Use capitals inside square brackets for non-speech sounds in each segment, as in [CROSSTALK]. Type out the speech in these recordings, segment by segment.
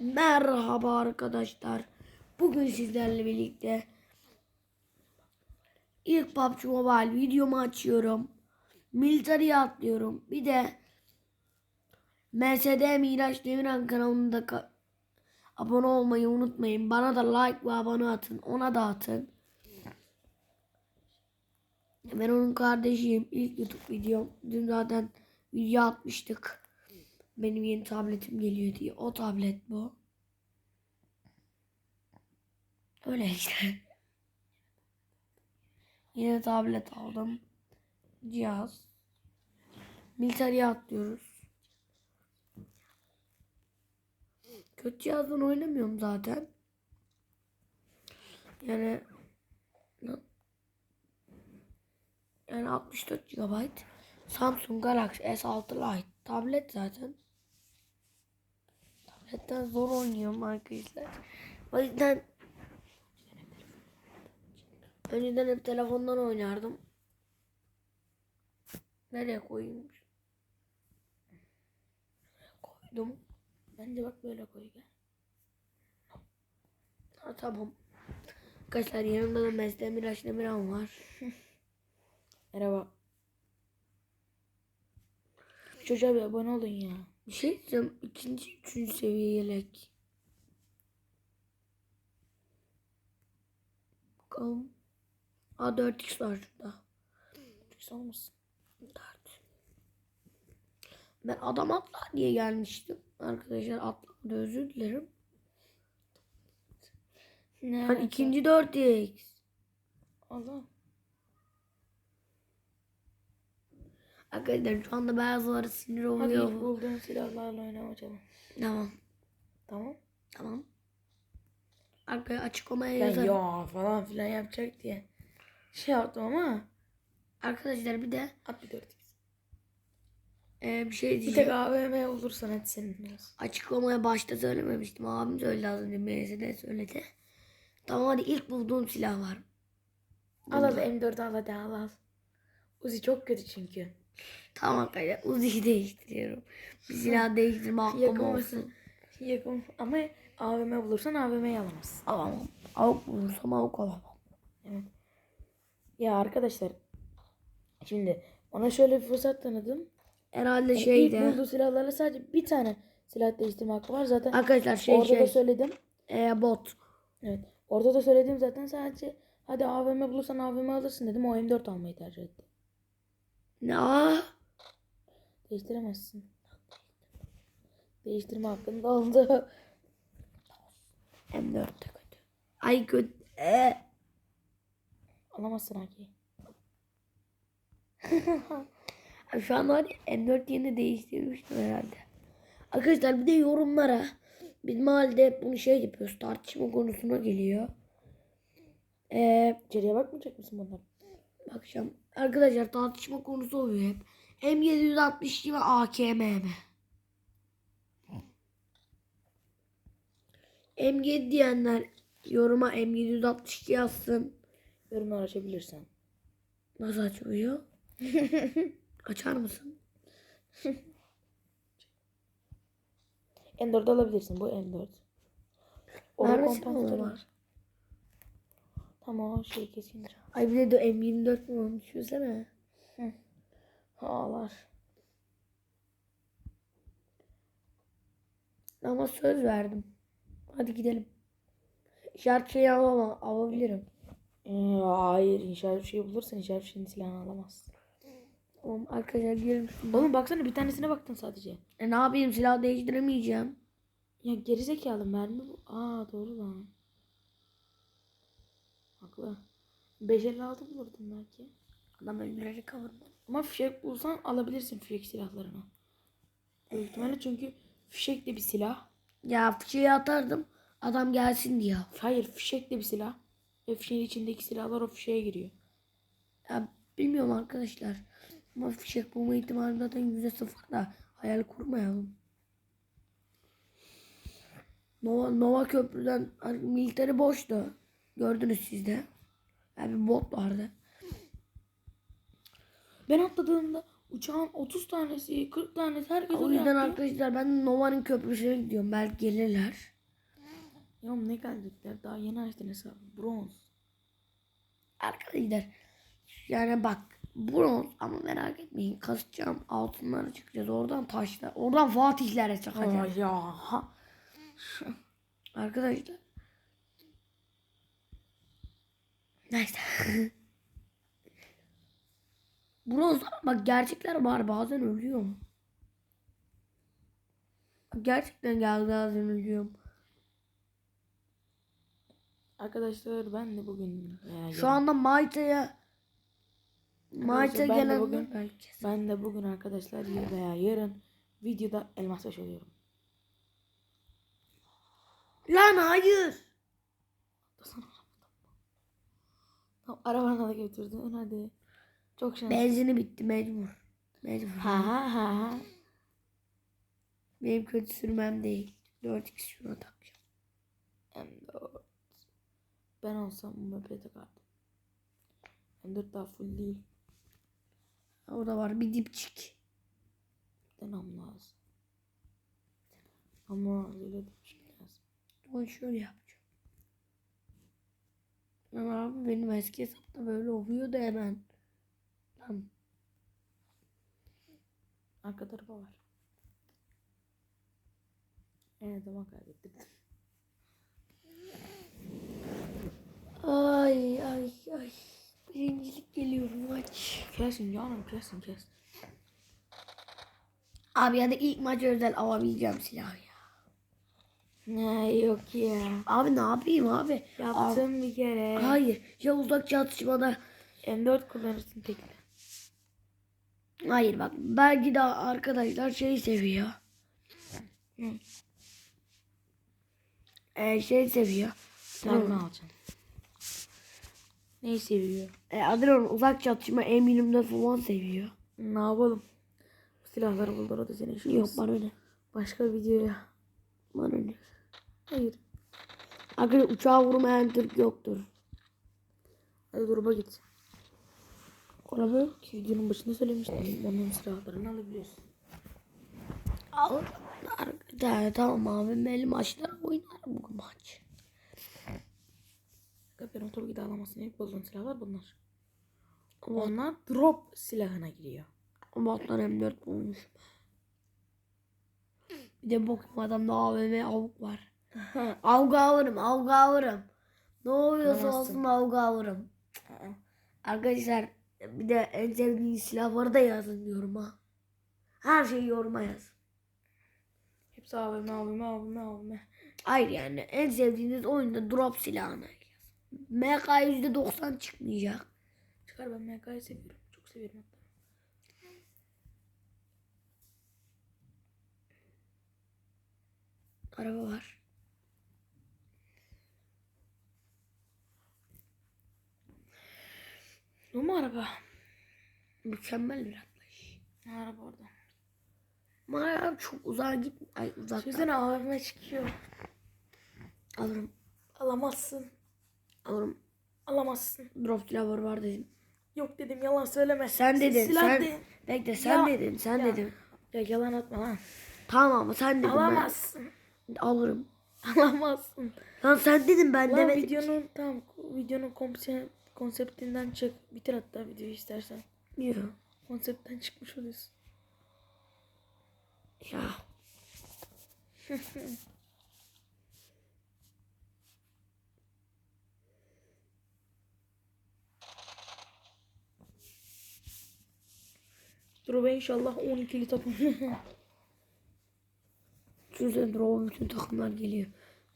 Merhaba arkadaşlar. Bugün sizlerle birlikte ilk PUBG Mobile videomu açıyorum. Military'e atlıyorum. Bir de MSD Miraç Demirhan kanalında ka- abone olmayı unutmayın. Bana da like ve abone atın. Ona da atın. Ben onun kardeşiyim. İlk YouTube videom. Dün zaten video atmıştık. Benim yeni tabletim geliyor diye. O tablet bu. Öyle işte. [LAUGHS] Yine tablet aldım. Cihaz. Military'e atlıyoruz. Kötü cihazdan oynamıyorum zaten. Yani yani 64 GB Samsung Galaxy S6 Lite tablet zaten. Tabletten zor oynuyorum arkadaşlar. O yüzden önceden hep telefondan oynardım. Nereye koyayım? Koydum. Bence bak böyle koy gel. Ha, tamam. Arkadaşlar yanımda da Mesle Miraç Demirhan var. [LAUGHS] Merhaba. Çocuğa bir abone olun ya. Bir şey diyeceğim. İkinci, üçüncü seviye yelek. Bakalım. Aa 4x var şurada. Lüks olmasın. 4. Ben adam atlar diye gelmiştim. Arkadaşlar atlamadı özür dilerim. Ne? Ben ikinci 4x. Allah. Arkadaşlar şu anda bazıları sinir Hadi oluyor. ilk bulduğun silahlarla oynama canım. Tamam. Tamam. Tamam. Arkaya açıklamaya Ben yazarım. ya falan filan yapacak diye. Şey yaptım ama. Arkadaşlar bir de At bir dört. e, bir şey Bir tek diyeceğim. AVM olursan hadi senin olsun. Açıklamaya başta söylememiştim. Abim söyledi az önce. MSD söyledi. Tamam hadi ilk bulduğum silah var. Al al M4 al hadi al al. Uzi çok kötü çünkü. Tamam arkadaşlar Uzi'yi değiştiriyorum. Bir silah değiştirme hakkım olsun. Yakın ama AVM bulursan AVM'yi alamazsın. Alamam. Avuk bulursam avuk alamam. Evet. Ya arkadaşlar şimdi ona şöyle bir fırsat tanıdım. Herhalde Yani ilk şeyde. bulduğu silahlarla sadece bir tane silah değiştirme hakkı var. Zaten Arkadaşlar şey orada da şey. söyledim. E, bot. Evet. Orada da söyledim zaten sadece hadi AVM bulursan AVM alırsın dedim. O M4 almayı tercih etti. Ne? Değiştiremezsin. Değiştirme hakkın da oldu. M4 de kötü. Ay kötü. E. Alamazsın Haki. [LAUGHS] Şu an var ya, M4 yeni değiştirmiştim herhalde. Arkadaşlar bir de yorumlara biz mahallede hep bunu şey yapıyoruz. Tartışma konusuna geliyor. Eee İçeriye bakmayacak mısın bunlar? bakacağım. Arkadaşlar tartışma konusu oluyor hep. M762 ve AKM mi? M7 diyenler yoruma M762 yazsın. Yorumlar açabilirsen. Nasıl açılıyor? [LAUGHS] Açar mısın? [LAUGHS] M4 alabilirsin. Bu M4. Orada Neredesin kompansatör oğlum? var. Tamam şey kesince. Ay bir de M24 mi olmuş düşünsene. Ağlar. Ama söz verdim. Hadi gidelim. İşaret şeyi alamam, alabilirim. Ee, hayır inşaat bir şey bulursan bir şeyin silahını alamazsın. Oğlum arkadaşlar gidelim. Oğlum baksana bir tanesine baktın sadece. E ne yapayım silah değiştiremeyeceğim. Ya gerizekalı mermi bu. Aa doğru lan. Haklı. 556 bulurdun belki. Adam öldürecek kavurma. Ama fişek bulsan alabilirsin fişek silahlarını. Büyük ihtimalle çünkü fişek de bir silah. Ya fişeği atardım. Adam gelsin diye. Hayır fişek de bir silah. Ve fişeğin içindeki silahlar o fişeğe giriyor. Ya bilmiyorum arkadaşlar. Ama fişek bulma ihtimali zaten yüzde sıfır da hayal kurmayalım. Nova, Nova köprüden militeri boştu. Gördünüz siz de. Yani bir bot vardı. Ben atladığımda Uçağın 30 tanesi, 40 tanesi herkes O yüzden atlıyor. arkadaşlar ben Nova'nın köprüsüne gidiyorum. Belki gelirler. Ya ne gelecekler? Daha yeni açtın hesabı. Bronz. Arkadaşlar yani bak bronz ama merak etmeyin kasacağım altınlara çıkacağız oradan taşlar oradan Fatihlere çıkacağız. Aa, ya. Arkadaşlar neyse bronz bak gerçekler var bazen ölüyorum. Gerçekten geldi bazen ölüyorum. Arkadaşlar ben de bugün veya Şu anda Mayta'ya Mayta ben de gelen bugün- ben de bugün arkadaşlar ya- veya yarın videoda elmas taş oluyorum. Lan hayır. Tamam, arabana da götürdün hadi. Çok şanslı. Benzini bitti mecbur. Mecbur. Ha ha ha ha. Benim kötü sürmem değil. 4x şuna takacağım. M4. Ben olsam map'e takardım. M4 daha full değil. Orada var bir dipçik. Denem lazım. Ama öyle demişim lazım. Onu şöyle yapacağım. Ama abi benim eski hesapta böyle oluyor da hemen. Lan Arka tarafa var. Evet zaman kaybettim. Ay ay ay. Birincilik geliyor maç. Kesin canım kesin kesin. Abi ya da ilk maç özel alabileceğim silah ya. Ne yok ya. Abi ne yapayım abi? Yaptım bir kere. Abi, hayır. Ya uzak çatışmada. M4 kullanırsın tekrar. Hayır bak. Belki de arkadaşlar şey seviyor. Hı. Ee, şey seviyor. Sen ne alacaksın? Neyi seviyor? E, Adrian uzak çatışma eminim falan seviyor. Ne yapalım? Bu silahları buldur o da senin Yok bana ne? Başka videoya. Bana ne? Hayır. Arkadaşlar uçağa vurmayan Türk yoktur. Hadi duruma git. Yok. Ki videonun başında söylemiştim. Onun silahlarını alabiliyorsun. Al. Arkadaşlar tamam abi. Belli maçlar oynarım bu maç. Ben tabii ki de alamazsın. İlk bozduğun silahlar bunlar. Onlar drop silahına giriyor. Botlar M4 bulmuş. Bir de bokum adamda AVM avuk var. [LAUGHS] Avga alırım, avga alırım. Ne oluyorsa Alamazsın. olsun avga. Arkadaşlar bir de en sevdiğiniz silahları da yazın yoruma. Her şeyi yoruma yazın. Hepsi AVM, AVM, AVM, AVM. Hayır yani en sevdiğiniz oyunda drop silahını yazın. MK %90 çıkmayacak. Çıkar ben MK'yı seviyorum. Çok seviyorum hatta. Araba var. Mu araba? Mükemmel bir atlayış. Araba orada? Ama abi çok uzağa git. Ay uzak. Sözüne AVM çıkıyor. Alırım. Alamazsın. Alırım. Alamazsın. Drop silahları var dedim. Yok dedim yalan söyleme. Sen dedin. Silah sen de- bekle sen Ya, dedin. Sen ya. dedin. Ya yalan atma lan. Tamam ama sen dedin. Alamazsın. Ben alırım. Alamazsın. Lan sen dedin ben Lan demedim. videonun tam videonun konse- konseptinden çık. Bitir hatta videoyu istersen. Yok. Konseptten çıkmış oluyorsun. Ya. [LAUGHS] Dur be inşallah 12'li takım. Çünkü drop bütün takımlar geliyor.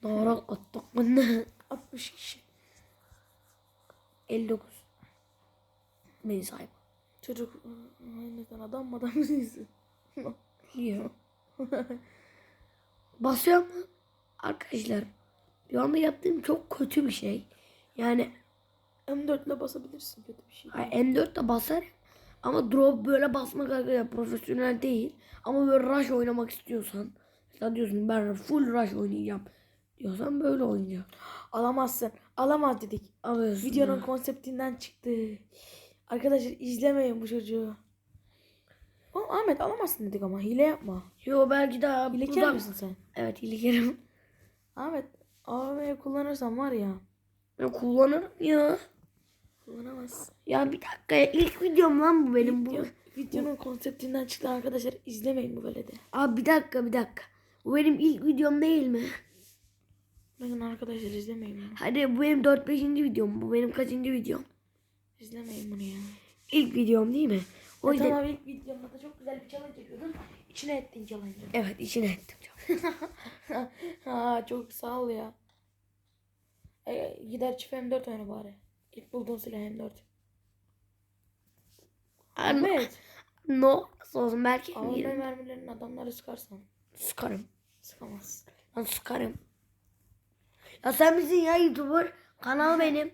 Narak attık [LAUGHS] bunu. 60 kişi. 59. Beni sayma. Çocuk neden adam mı adam mısın? Yok. [LAUGHS] Basıyorum mu? Arkadaşlar. Şu anda yaptığım çok kötü bir şey. Yani M4 ile basabilirsin kötü bir şey. Ay, M4 de basar ama drop böyle basmak arkadaşlar profesyonel değil. Ama böyle rush oynamak istiyorsan mesela diyorsun ben full rush oynayacağım diyorsan böyle oynayacağım. Alamazsın. Alamaz dedik. Alıyorsun. Videonun konseptinden çıktı. Arkadaşlar izlemeyin bu çocuğu. Oğlum Ahmet alamazsın dedik ama hile yapma. Yo belki daha Hilekar buradan- mısın sen? Evet hilekarım. Ahmet AVM'yi kullanırsan var ya. Ben kullanırım ya. Kullanamazsın. Ya bir dakika ya. ilk videom lan bu benim bu. Video, videonun konseptinden çıktı arkadaşlar. izlemeyin bu veledi. Abi bir dakika bir dakika. Bu benim ilk videom değil mi? Bakın arkadaşlar izlemeyin bunu. Hadi bu benim 4-5. videom. Bu benim kaçıncı videom? İzlemeyin bunu ya. İlk videom değil mi? O O yüzden... tamam ilk videomda da çok güzel bir challenge yapıyordun. İçine ettin challenge'ı. Evet içine ettim. [LAUGHS] ha çok sağ ol ya. E, gider çift M4 oyna bari. İlk bulduğun silah M4. Ahmet. Ahmet. Ne olursa olsun belki AVM yerim. mermilerini adamları sıkarsan. Sıkarım. Sıkamazsın. Ben sıkarım. Ya sen misin ya YouTuber? Kanal benim.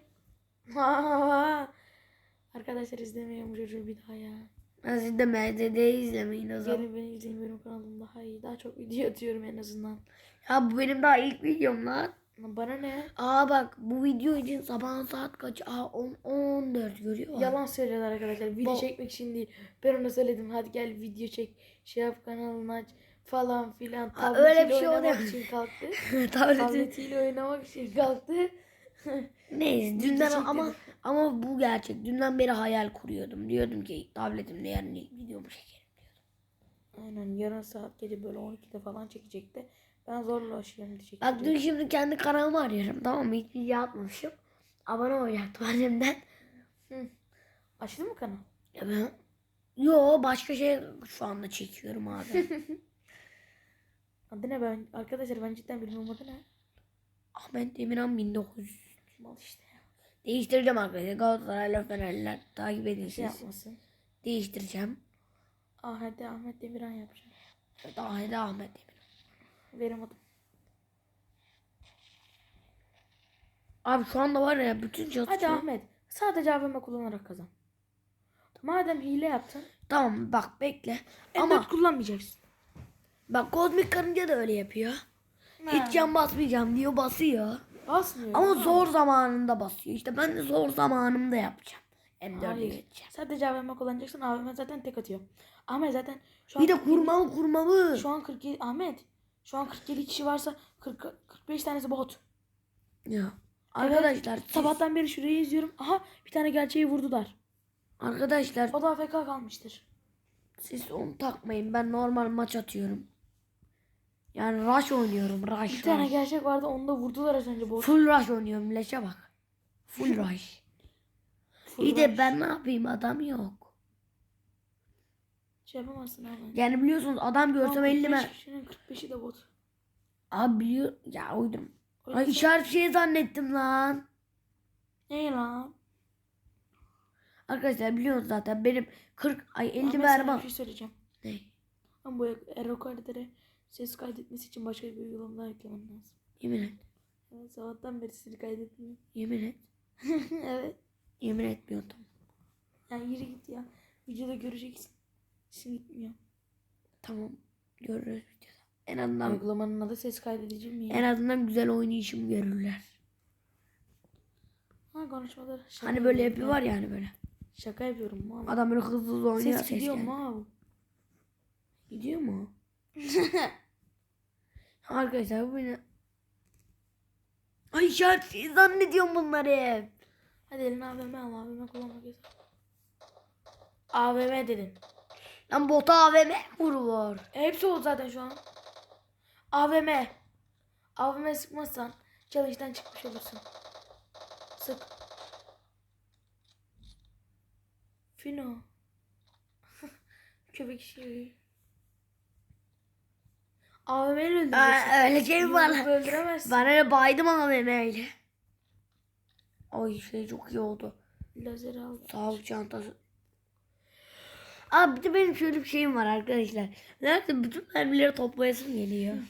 [LAUGHS] Arkadaşlar izlemeyin bu çocuğu bir daha ya. Ben siz de izlemeyin o zaman. Gelin beni izleyin benim kanalım daha iyi. Daha çok video atıyorum en azından. Ya bu benim daha ilk videom lan. Bana ne? Aa bak bu video için sabahın saat kaç? Aa 10, 14 görüyor musun? Yalan söylüyorlar arkadaşlar. Video Ba- çekmek için değil. Ben ona söyledim. Hadi gel video çek. Şey yap kanalını aç falan filan. Aa, öyle bir Tabletiyle şey oynamak oluyor. için kalktı. [LAUGHS] Tableti. Tabletiyle oynamak için kalktı. [LAUGHS] Neyse dünden ama ama bu gerçek. Dünden beri hayal kuruyordum. Diyordum ki tabletimde yarın ilk videomu çekerim. Aynen yarın saat gece böyle 12'de falan çekecekti. Ben zorla aşıyorum diyecektim. Bak dün şimdi kendi kanalımı arıyorum tamam mı? Hiç video atmamışım. Abone olacaktım annemden. Açtın mı kanal? Ya ben... Yo başka şey şu anda çekiyorum abi. [LAUGHS] Adı ne ben? Arkadaşlar ben cidden bilmiyorum adı ne? Ahmet Demirhan 1900. Mal işte ya. Değiştireceğim arkadaşlar. Galatasaray'la Fenerliler takip edin Şey siz. yapmasın. Değiştireceğim. Ah hadi Ahmet Demirhan yapacağım. Daha da Ahmet Demirhan. Veremedim. Abi şu anda var ya bütün Hadi çatışıyor. Ahmet. Sadece AVM kullanarak kazan. Madem hile yaptın. Tamam bak bekle. Ama kullanmayacaksın. Bak kozmik karınca da öyle yapıyor. Ha. Hiç can basmayacağım diyor basıyor. Basmıyor. Ama Ha. zor zamanında basıyor. İşte ben de zor zamanımda yapacağım. M4'e Hayır. geçeceğim. Sadece AVM kullanacaksın. AVM zaten tek atıyor. Ahmet zaten şu an Bir de 47 kurmalı kurmalı. Şu an 47 Ahmet. Şu an 47 kişi varsa 40 45 tanesi bot. Ya. Arkadaşlar siz- Sabahtan beri şurayı izliyorum. Aha bir tane gerçeği vurdular. arkadaşlar O da AFK kalmıştır. siz onu takmayın. Ben normal maç atıyorum. Yani rush oynuyorum. Rush. Bir tane rush. gerçek vardı onu da vurdular az önce bot. Full rush oynuyorum. Leşe bak. Full [LAUGHS] rush. Full İyi de rush. ben ne yapayım adam yok. Şey yapamazsın abi. Yani biliyorsunuz adam görsem 50 mer. Kişinin 45'i de bot. Abi biliyor ya uydum. Ay işaret şey zannettim lan. Ne lan? Arkadaşlar biliyorsunuz zaten benim 40 ay 50 Ahmet sana mermi. bir şey söyleyeceğim. Ne? Ben bu Erro kaydetlere ses kaydetmesi için başka bir uygulama daha eklemem lazım. Yemin et. Evet, sabahtan beri seni kaydetmiyorum. Yemin et. [LAUGHS] evet. Yemin etmiyorum tamam. Yani yürü git ya. Videoda göreceksin. Şimdi gitmiyor. Tamam. Görürüz videoda. En azından Uygulamanın adı ses kaydedici mi? en azından güzel oynayışımı görürler. Ha konuşmaları. Şaka Hani böyle yapıyor var ya hani böyle. Şaka yapıyorum mal. Adam böyle hızlı hızlı oynuyor. Ses gidiyor geldi. mal. Gidiyor mu? [LAUGHS] Arkadaşlar bu beni... Ay şey zannediyorum bunları hep. Hadi eline AVM al. AVM kullanmak yasak. AVM dedim. Lan bota AVM vurur. E, hepsi oldu zaten şu an. AVM. AVM sıkmazsan challenge'den çıkmış olursun. Sık. Fino. [LAUGHS] Köpek şey. AVM ile öldüreceksin. Aa, Yumruğu lan? öldüremezsin. Öyle baydım AVM'yle. Ay şey çok iyi oldu. Lazer al. Sağlık çantası. Abi bir de benim şöyle bir şeyim var arkadaşlar. Nerede bütün mermileri toplayasım geliyor. [LAUGHS]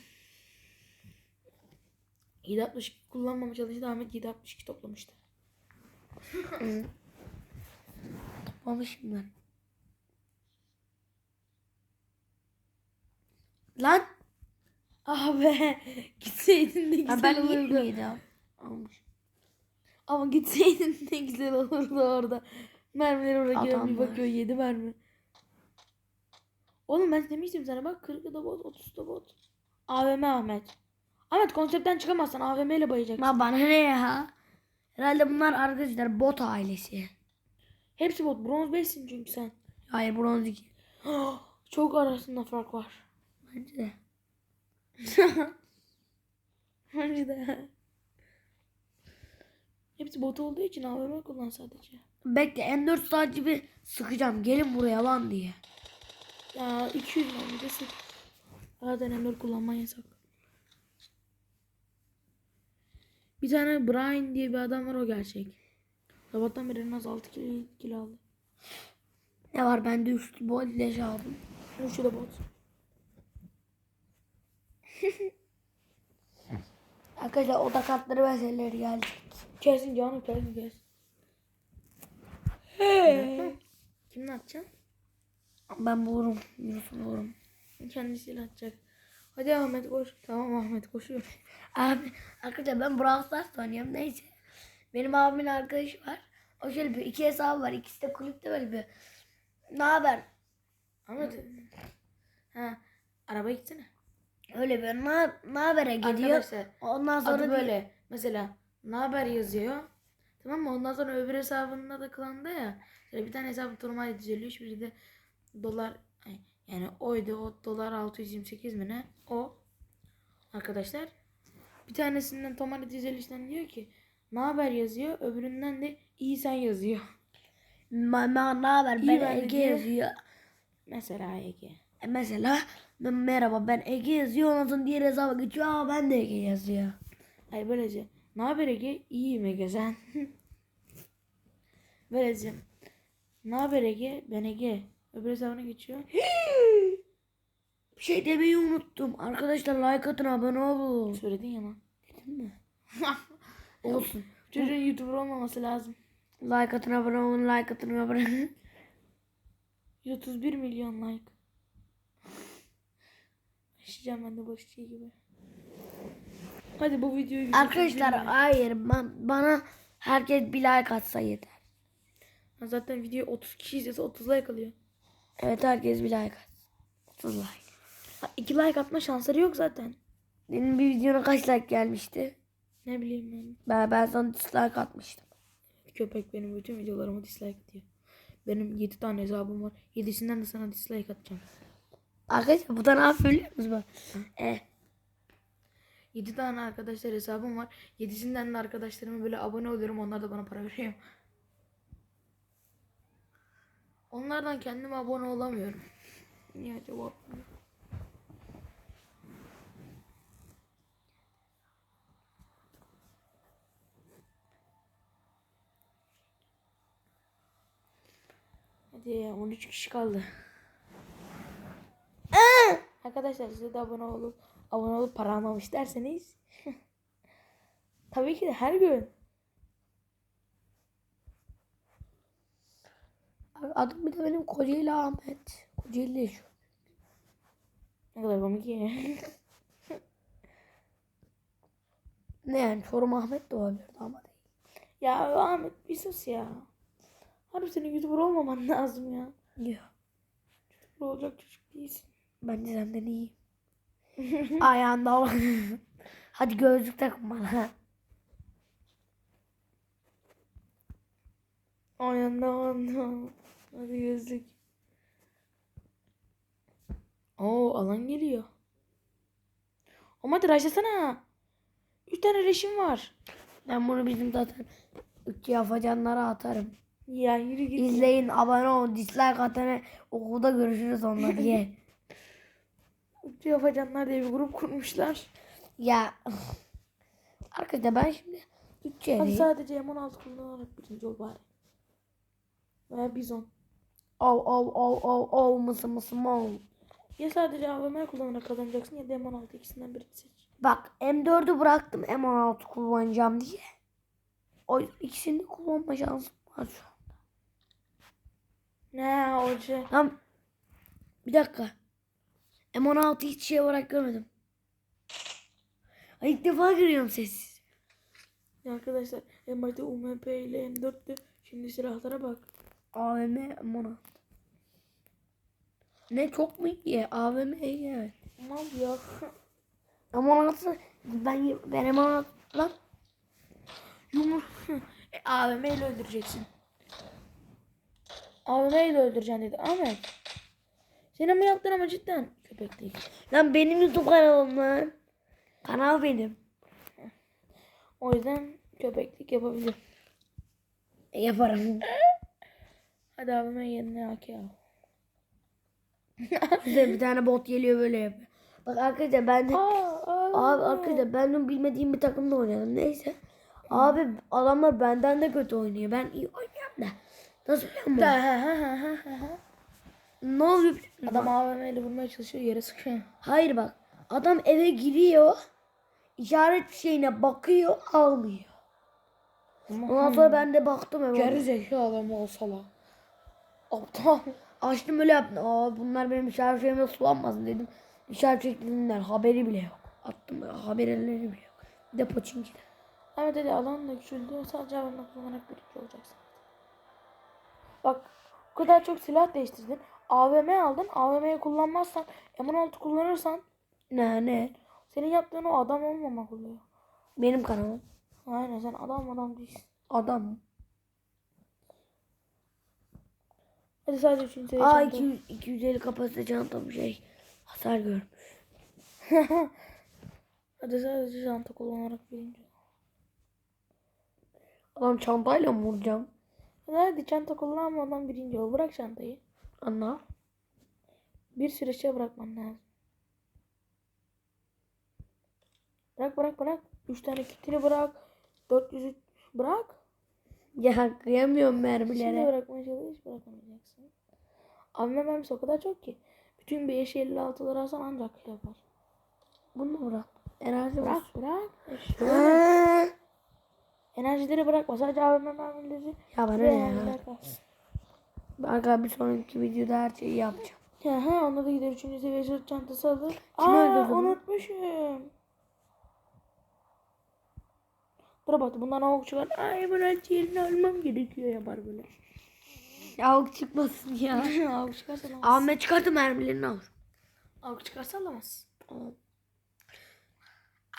762 kullanmama çalıştı. Ahmet 762 toplamıştı. [LAUGHS] Toplamışım ben. Lan Be. [LAUGHS] Gitseydin ha, güzel ben olurdu. 27 al- almışım. Ama gitseydin [LAUGHS] ne güzel olurdu orada. Mermiler oraya Adam bir bakıyor 7 mermi. Oğlum ben demiştim sana bak 40 da bot 30 da bot. AVM Ahmet. Ahmet konseptten çıkamazsan AVM ile bayacaksın. Ma bana ne ya? Herhalde bunlar arkadaşlar bot ailesi. Hepsi bot. Bronz 5'sin çünkü sen. Hayır bronz 2. [GASPS] Çok arasında fark var. Bence de. [LAUGHS] De. Hepsi bot olduğu için AVM kullan sadece. Bekle M4 sadece bir sıkacağım. Gelin buraya lan diye. Ya 200 mermi de sık. Zaten M4 kullanman yasak. Bir tane Brian diye bir adam var o gerçek. Sabahtan beri en az 6 kilo, kilo aldı. Ne var bende üstü bol leş aldım. Şu da bot. [LAUGHS] Arkadaşlar oda katları meseleleri geldi. Kesin canım kesin kesin. [LAUGHS] Kimle atacaksın? Ben bulurum. Yunus'u bulurum. Kendisiyle atacak. Hadi Ahmet koş. Tamam Ahmet koşuyor. [LAUGHS] Abi arkadaşlar ben Brawl Stars oynuyorum neyse. Benim abimin arkadaşı var. O şöyle bir iki hesabı var. İkisi de kulüpte böyle bir. Ne haber? Ahmet. Ha, araba gitsene. Öyle bir ne, ne habere gidiyor. Arkadaşlar Ondan sonra adı böyle. Mesela ne haber yazıyor. Tamam mı? Ondan sonra öbür hesabında da klanda ya. Şöyle bir tane hesabı turnuva düzeliyor. Biri de dolar yani oydu o dolar 628 mi ne? O arkadaşlar. Bir tanesinden Tomari düzelişten diyor ki ne haber yazıyor. Öbüründen de iyi sen yazıyor. Ma, ma, ne haber? Ben Ege yazıyor. Mesela Ege. E Mesela merhaba ben Ege yazıyor. Ondan sonra diğer hesaba geçiyor. Aa ben de Ege yazıyor. Ay böylece. Ne haber Ege? İyiyim Ege sen. [LAUGHS] böylece. Ne haber Ege? Ben Ege. Öbür hesabına geçiyor. [GASPS] Bir şey demeyi unuttum. Arkadaşlar like atın abone olun. Söyledin ya lan. Dedim mi? [LAUGHS] Olsun. Çocuğun YouTuber olmaması lazım. Like atın abone olun. Like atın abone olun. [LAUGHS] 131 milyon like. Başlayacağım ben de başçı gibi. Hadi bu videoyu 131 Arkadaşlar hayır ben, bana herkes bir like atsa yeter. Ha, Zaten video 30 kişi izliyorsa 30 like alıyor. Evet herkes bir like at. 30 like. Ha, 2 like atma şansları yok zaten. Benim bir videona kaç like gelmişti? Ne bileyim ben. Ben, ben sana dislike atmıştım. Köpek benim bütün videolarıma dislike diyor. Benim 7 tane hesabım var. 7'sinden de sana dislike atacağım. Arkadaşlar bu da ne yapıyor biliyor musunuz? Bak. E, 7 tane arkadaşlar hesabım var. 7'sinden de arkadaşlarıma böyle abone oluyorum. Onlar da bana para veriyor. Onlardan kendime abone olamıyorum. Niye acaba? Hadi ya 13 kişi kaldı. Arkadaşlar size de abone olup abone olup para almamış derseniz [LAUGHS] tabii ki de her gün. adım bir de benim Kocaeli Ahmet. Kocaeli yaşıyor. Ne kadar komik ya. [LAUGHS] Ne yani Çorum Ahmet de olabilirdi ama değil. ya Ahmet bir sus ya. Harbi senin YouTuber olmaman [LAUGHS] lazım ya. Yok. YouTuber olacak çocuk değilsin. Bence senden iyiyim. [LAUGHS] Ayağında olan. Hadi gözlük takın bana. Aynen anla. Hadi gözlük. Oo alan geliyor. Ama hadi raşlasana. Üç tane reşim var. Ben bunu bizim zaten üç yapacanlara atarım. Ya yürü git. İzleyin, abone olun, dislike atın. Okulda görüşürüz onunla diye. [LAUGHS] Ütü yapacanlar diye bir grup kurmuşlar. ya arkadaşlar ben şimdi üç Hadi çeyreği. sadece M16 kullanarak birinci ol bari. Veya bizon. Ov ov ov ov ov mısı mısı mov. Ya sadece AVM kullanarak kazanacaksın ya da M16 ikisinden birini seç. Bak M4'ü bıraktım M16 kullanacağım diye. O ikisini kullanma şansım var şu an. Ne şey. Tamam. Bir dakika. M16 hiç şey olarak görmedim. Ay ilk defa görüyorum sessiz. Ya arkadaşlar M16 UMP ile M4'tü. Şimdi silahlara bak. AVM M16. Ne çok mu iyi? AVM iyi evet. Ne yapıyor? Ama nasıl? Ben benim lan. Yumur. e, AVM ile öldüreceksin. AVM ile öldüreceksin dedi. Ahmet. Senin mi yaptın ama cidden köpek değil. Lan benim YouTube kanalım lan. Kanal benim. O yüzden köpeklik yapabilir. E, yaparım. [LAUGHS] Hadi AVM yerine AK al. [LAUGHS] Size bir tane bot geliyor böyle. Bak arkadaşlar ben de Aa, abi arkadaşlar ben dün bilmediğim bir takımda oynadım. Neyse. Abi adamlar benden de kötü oynuyor. Ben iyi oynuyorum da. Nasıl biliyor musun? Ne oluyor? Adam AVM ile vurmaya çalışıyor yere sıkıyor. Hayır bak. Adam eve giriyor. işaret şeyine bakıyor almıyor. Ondan sonra ben de baktım eve. Geri zekalı mı olsa la. Aptal. Açtım öyle yaptım. Aa bunlar benim işaret şeyime sulanmasın dedim. İşaret çektiğinden haberi bile yok. Attım haberleri bile yok. Bir de poçinkiler. Ama dedi alan da küçüldü. Sadece AVM kullanarak birinci olacaksın. Bak o kadar çok silah değiştirdin. AVM aldın. AVM'yi kullanmazsan M16 kullanırsan Ne ne? senin yaptığın o adam olmamak oluyor. Benim kanalım. Aynen sen adam adam değilsin. Adam. Hadi sadece üçüncü seviye Aa çanta. 200, 250 kapasite çantam şey. Hasar görmüş. [LAUGHS] Hadi sadece çanta kullanarak birinci. Adam çantayla mı vuracağım? Hadi çanta kullanmadan birinci ol. Bırak çantayı. Anla. Bir süreçte bırakman lazım. Bırak bırak bırak. Üç tane kitini bırak. 400'ü bırak. Ya kıyamıyorum Şimdi mermilere. bırakmaya çalış bırakamayacaksın. Abime mermisi o kadar çok ki. Bütün 5 56'ları alsan ancak yapar. Bunu bırak. Enerji Bırak bırak. bırak. Ha. Enerjileri bırakma. Sadece abime mermileri Ya bana ne ya? kalsın. Bak bir sonraki videoda her şeyi yapacağım. Ya ha onda da gider 3. seviye sırt çantası alır. Kim Aa öldürdü bunu? unutmuşum. Dur bak bundan avuk çıkar. Ay ben yerini almam gerekiyor yapar böyle. Yavuk çıkmasın ya. [LAUGHS] avuk çıkarsa alamaz. Ahmet çıkarttı mermilerini al. Avuk çıkarsa alamaz. Al.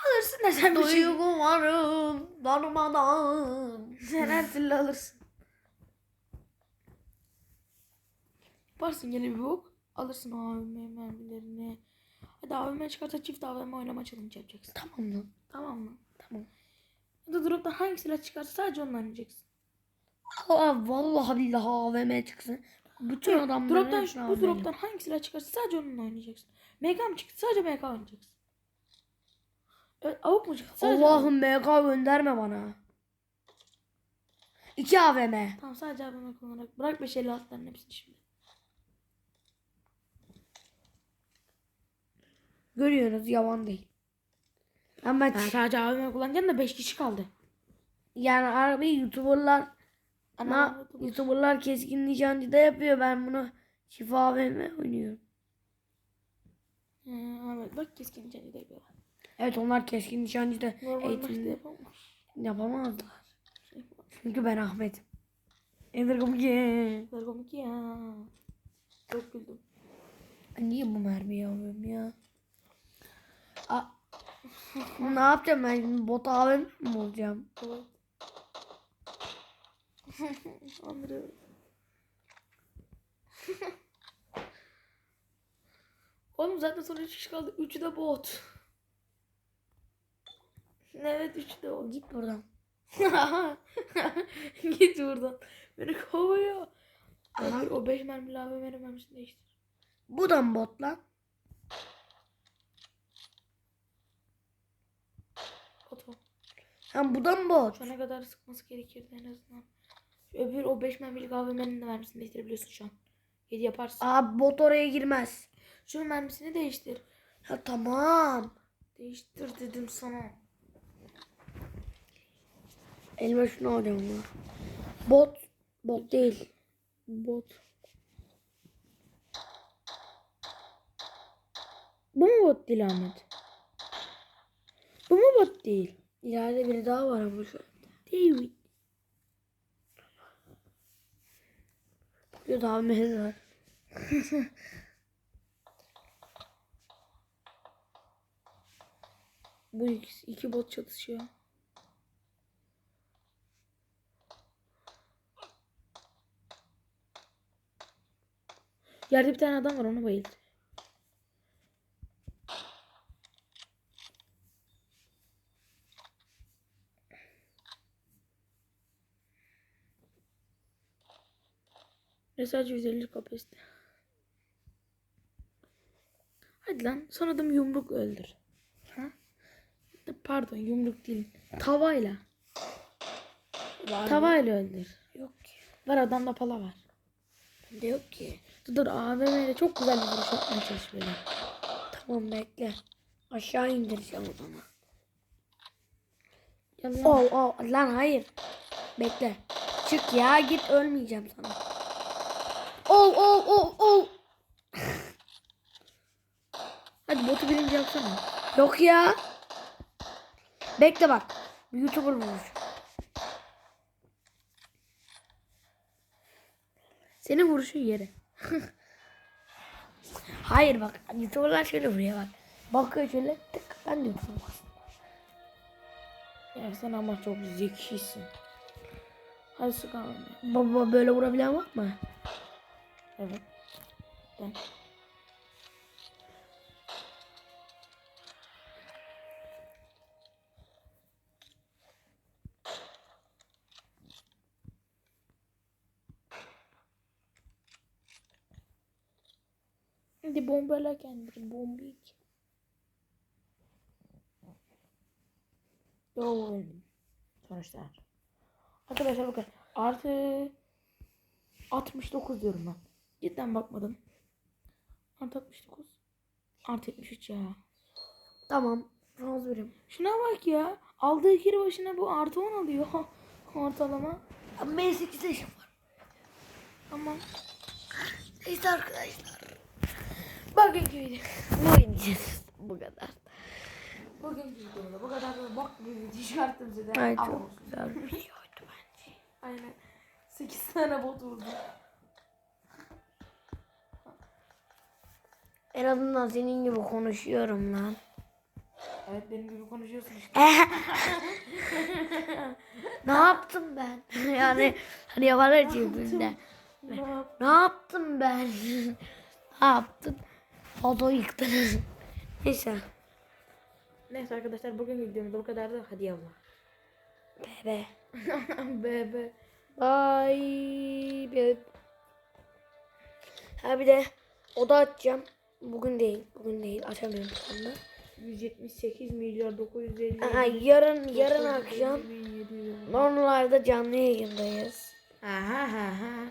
Alırsın da sen bir şey. Duygularım darmadan. Sen her türlü alırsın. Yaparsın gene bir bok. Alırsın AVM mermilerini. Hadi AVM çıkarsa çift AVM oynama challenge yapacaksın. Tamam lan. Tamam mı? Tamam. Hadi drop'tan hangi silah çıkarsa sadece onunla oynayacaksın. Aa, vallahi billahi AVM çıksın. Bütün adamlar Drop'tan, hepsi bu drop'tan hangi silah çıkarsa sadece onunla oynayacaksın. MK mı çıktı? Sadece MK oynayacaksın. Evet, avuk mu çıktı? Sadece. Allah'ım MK gönderme bana. İki AVM. Tamam sadece AVM kullanarak. Bırak 556'ların hepsini şimdi. Görüyoruz yalan değil. Ama Ben sadece AVM kullanacaksın da 5 kişi kaldı. yani abi YouTuber'lar Ana, na, YouTuber'lar keskin nişancı da yapıyor. Ben bunu şifa AVM oynuyorum. Evet bak keskin nişancı da yapıyorlar. Evet onlar keskin nişancı da eğitimde yapamaz. yapamazlar. Şey. Çünkü ben Ahmet. Endergom ki. Ver komik ya. Çok güldüm. Niye bu mermiyi alıyorum ya? A ne yapacağım ben şimdi bot AVM mi olacağım? Evet. [LAUGHS] Anlıyorum. Oğlum zaten son 3 kişi kaldı. 3'ü de bot. evet 3'ü de bot. Git buradan. [LAUGHS] Git buradan. Beni kovuyor. Aha. O 5 mermili abi benim mermisini değiştir. Bu da mı bot lan? Bot o. Ha bu da mı bot? Şu ana kadar sıkması gerekirdi en azından. Şu öbür o 5 mermilik AVM'nin de mermisini değiştirebiliyorsun şu an. 7 yaparsın. Aa bot oraya girmez. Şunun mermisini değiştir. Ya tamam. Değiştir dedim sana. Elime şunu alacağım ya. Bot. Bot değil. Bot. Bu mu bot değil Ahmet? Bu mu bot değil? İleride biri daha var ama şu anda. David. Burada daha mezun var. [LAUGHS] Bu ikisi, iki bot çatışıyor. Yerde bir tane adam var onu bayıldı. Ve sadece 150 kapasite. Hadi lan son adam yumruk öldür. Ha? Pardon yumruk değil. Tavayla. Tavayla öldür. Yok ki. Var adamda pala var. Bende yok ki. Dur dur AVM'yle çok güzel bir vuruş yapmaya çalış böyle. Tamam bekle. Aşağı indireceğim o zaman. Gel lan. Ol ol. Lan hayır. Bekle. Çık ya git ölmeyeceğim sana. Ol ol ol ol. Hadi botu birinci yapsana. Yok ya. Bekle bak. Bir YouTuber bulmuş. Senin vuruşun yere. [LAUGHS] Hayır bak. YouTuber'lar şöyle vuruyor bak. Bakıyor şöyle tık. Ben de YouTuber'ım. Ya sen ama çok zekisin. Hadi sık AVM. Baba böyle vurabilen var mı? Evet. Ben. Hadi bombala kendini bombik. Yo. Sonuçlar. Arkadaşlar bakın artı 69 diyorum ben. Cidden bakmadım. Artı 69. Artı 73 ya. Tamam. Franz verim. Şuna bak ya. Aldığı kiri başına bu artı 10 alıyor. Ortalama. Ben 8 yaşım var. Ama Neyse arkadaşlar. Bugünkü video. Bu oynayacağız. Bu kadar. bugünkü videoda bu kadar da bak bir video çıkarttım size. Ay Ama çok güzel bir [LAUGHS] videoydu bence. Aynen. 8 tane bot vurdu. En azından senin gibi konuşuyorum lan. Evet benim gibi konuşuyorsun işte. [LAUGHS] ne yaptım ben? [LAUGHS] yani hani yaparlar cebimde. Ne yap- Ne yaptım ben? [LAUGHS] ne yaptım? Odo yıktınız. Neyse. Neyse arkadaşlar bugün videomuzda bu kadar da hadi yallah. Bebe. Bebe. Bye. Bebe. Ha bir de oda açacağım. Bugün değil. Bugün değil. Açamıyorum şu anda. 178 milyar 950. Aha, yarın yarın akşam normalde canlı yayındayız. Aha ha ha.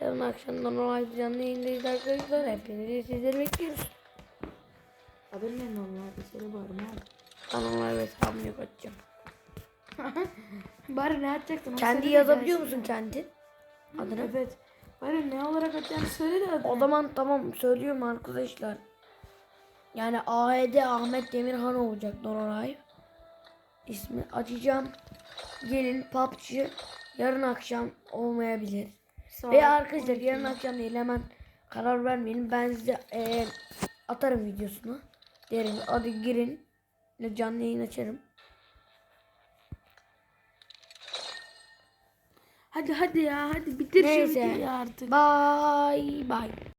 Yarın akşam normalde canlı yayındayız arkadaşlar. Hepinizi sizleri bekliyoruz. Adın ne normal bir söyle bari ne yap- Ben normal bir hesabımı yok açacağım. Bari ne atacaktın? onu Kendi yazabiliyor musun kendi? Adını? Evet. Bari ne olarak atacağını söyle de. O zaman tamam söylüyorum arkadaşlar. Yani AED Ahmet Demirhan olacak Noray. İsmi açacağım. Gelin PUBG yarın akşam olmayabilir. Saat Veya arkadaşlar 12. yarın akşam değil hemen karar vermeyelim. Ben size eee, atarım videosunu. Derim hadi girin. Canlı yayın açarım. Hadi hadi ya hadi bitir Neyse. videoyu artık. Bye bye.